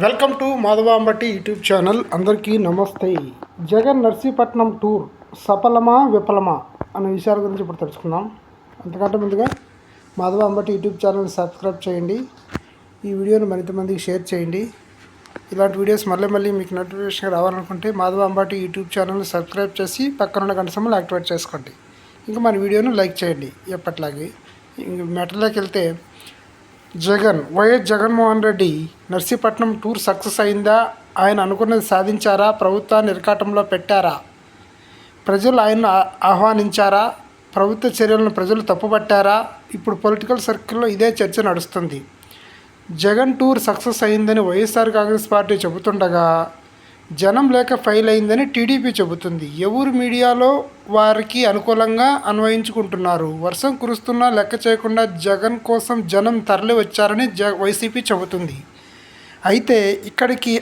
Welcome to Madhavambatti YouTube channel. అందరికీ నమస్తే. Jagan Narsipatnam tour సఫలమా విఫలమా అనే విషయాల గురించి ఇప్పుడు తెలుసుకుందాం. అంతకంటే ముందుగా మాధవాంబట్టి యూట్యూబ్ ఛానల్ సబ్స్క్రైబ్ చేయండి. ఈ వీడియోను మరింత మందికి షేర్ చేయండి. ఇలాంటి వీడియోస్ మళ్ళీ మళ్ళీ మీకు నోటిఫికేషన్ రావాలనుకుంటే మాధవాంబట్టి యూట్యూబ్ ఛానల్ని సబ్స్క్రైబ్ చేసి పక్కన ఉన్న గంట సమయంలో యాక్టివేట్ చేసుకోండి. ఇంకా మన వీడియోను లైక్ చేయండి ఎప్పట్లాగే. ఇంక మెటర్లోకి వెళ్తే Jagan YS Jaganmohan Reddy Narsipatnam tour success అయిందా? ఆయన అనుకున్నది సాధించారా? ప్రభుత్వాన్ని ఇరకాటంలో పెట్టారా? ప్రజలు ఆయన ఆహ్వానించారా? ప్రభుత్వ చర్యలను ప్రజలు తప్పుపట్టారా? ఇప్పుడు పొలిటికల్ సర్కిల్లో ఇదే చర్చ నడుస్తుంది. జగన్ టూర్ సక్సెస్ అయిందని వైఎస్ఆర్ కాంగ్రెస్ పార్టీ చెబుతుండగా జనం లేక ఫెయిల్ అయిందని టీడీపీ చెబుతుంది. ఎవరు మీడియాలో వారికి అనుకూలంగా అన్వయించుకుంటున్నారు? వర్షం కురుస్తున్నా లెక్క చేయకుండా జగన్ కోసం జనం తరలి వచ్చారని జ వైసీపీ చెబుతుంది. అయితే ఇక్కడికి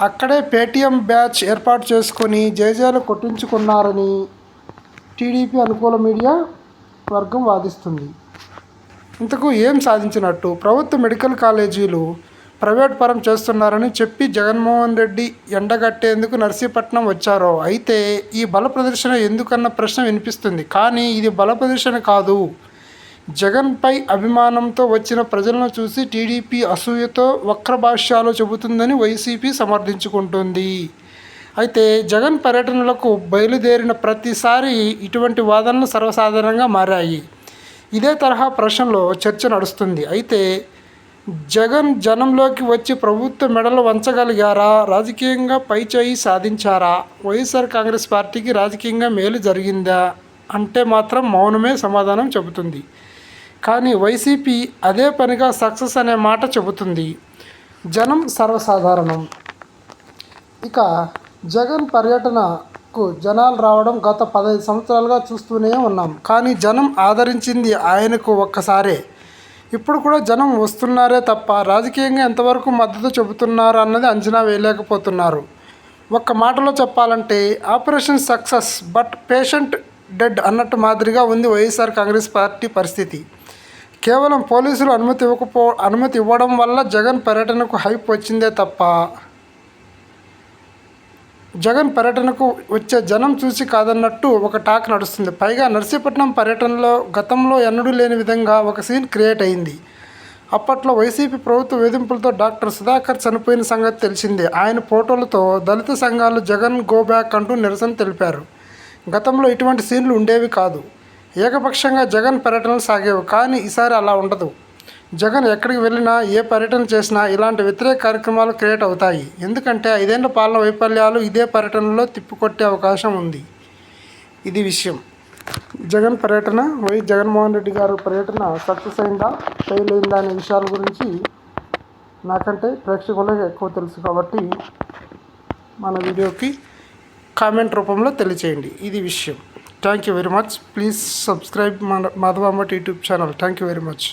అక్కడే పేటీఎం బ్యాచ్ ఏర్పాటు చేసుకొని జేజేలు కొట్టించుకున్నారని టీడీపీ అనుకూల మీడియా వర్గం వాదిస్తుంది. ఇంతకు ఏం సాధించినట్టు? ప్రభుత్వ మెడికల్ కాలేజీలు ప్రైవేట్ పరం చేస్తున్నారని చెప్పి జగన్మోహన్ రెడ్డి ఎండగట్టేందుకు నర్సీపట్నం వచ్చారు. అయితే ఈ బల ప్రదర్శన ఎందుకన్న ప్రశ్న వినిపిస్తుంది. కానీ ఇది బల ప్రదర్శన కాదు. జగన్పై అభిమానంతో వచ్చిన ప్రజలను చూసి టీడీపీ అసూయతో వక్రభాష్యాలు చెబుతుందని వైసీపీ సమర్థించుకుంటుంది. అయితే జగన్ పర్యటనలకు బయలుదేరిన ప్రతిసారి ఇటువంటి వాదనలు సర్వసాధారణంగా మారాయి. ఇదే తరహా ప్రశ్నలో చర్చ నడుస్తుంది. అయితే జగన్ జనంలోకి వచ్చి ప్రభుత్వ మెడలు వంచగలిగారా? రాజకీయంగా పైచేయి సాధించారా? వైఎస్ఆర్ కాంగ్రెస్ పార్టీకి రాజకీయంగా మేలు జరిగిందా? అంటే మాత్రం మౌనమే సమాధానం చెబుతుంది. కానీ వైసీపీ అదే పనిగా సక్సెస్ అనే మాట చెబుతుంది. జనం సర్వసాధారణం. ఇక జగన్ పర్యటనకు జనాలు రావడం గత పదహైదు సంవత్సరాలుగా చూస్తూనే ఉన్నాం. కానీ జనం ఆదరించింది ఆయనకు ఒక్కసారే. ఇప్పుడు కూడా జనం వస్తున్నారే తప్ప రాజకీయంగా ఎంతవరకు మద్దతు చెబుతున్నారు అన్నది అంచనా వేయలేకపోతున్నారు. ఒక్క మాటలో చెప్పాలంటే operation success but patient dead అన్నట్టు మాదిరిగా ఉంది వైఎస్ఆర్ కాంగ్రెస్ పార్టీ పరిస్థితి. కేవలం పోలీసులు అనుమతి ఇవ్వకపో అనుమతి ఇవ్వడం వల్ల జగన్ పర్యటనకు హైప్ వచ్చిందే తప్ప జగన్ పర్యటనకు వచ్చే జనం చూసి కాదన్నట్టు ఒక టాక్ నడుస్తుంది. పైగా నర్సీపట్నం పర్యటనలో గతంలో ఎన్నడూ లేని విధంగా ఒక సీన్ క్రియేట్ అయింది. అప్పట్లో వైసీపీ ప్రభుత్వ వేధింపులతో డాక్టర్ సుధాకర్ చనిపోయిన సంగతి తెలిసిందే. ఆయన ఫోటోలతో దళిత సంఘాలు జగన్ గో బ్యాక్ అంటూ నిరసన తెలిపారు. గతంలో ఇటువంటి సీన్లు ఉండేవి కాదు. ఏకపక్షంగా జగన్ పర్యటనలు సాగేవి కానీ ఈసారి అలా ఉండదు. జగన్ ఎక్కడికి వెళ్ళినా ఏ పర్యటన చేసినా ఇలాంటి వ్యతిరేక కార్యక్రమాలు క్రియేట్ అవుతాయి. ఎందుకంటే ఐదేళ్ళ పాలన వైఫల్యాలు ఇదే పర్యటనలో తిప్పికొట్టే అవకాశం ఉంది. ఇది విషయం. జగన్ పర్యటన వై జగన్మోహన్ రెడ్డి గారు పర్యటన సక్సెస్ అయిందా ఫెయిల్ అయిందా అనే విషయాల గురించి నాకంటే ప్రేక్షకులకు ఎక్కువ తెలుసు కాబట్టి మన వీడియోకి కామెంట్ రూపంలో తెలియచేయండి. ఇది విషయం. Thank you very much please subscribe మన Madhavambat YouTube channel. Thank you very much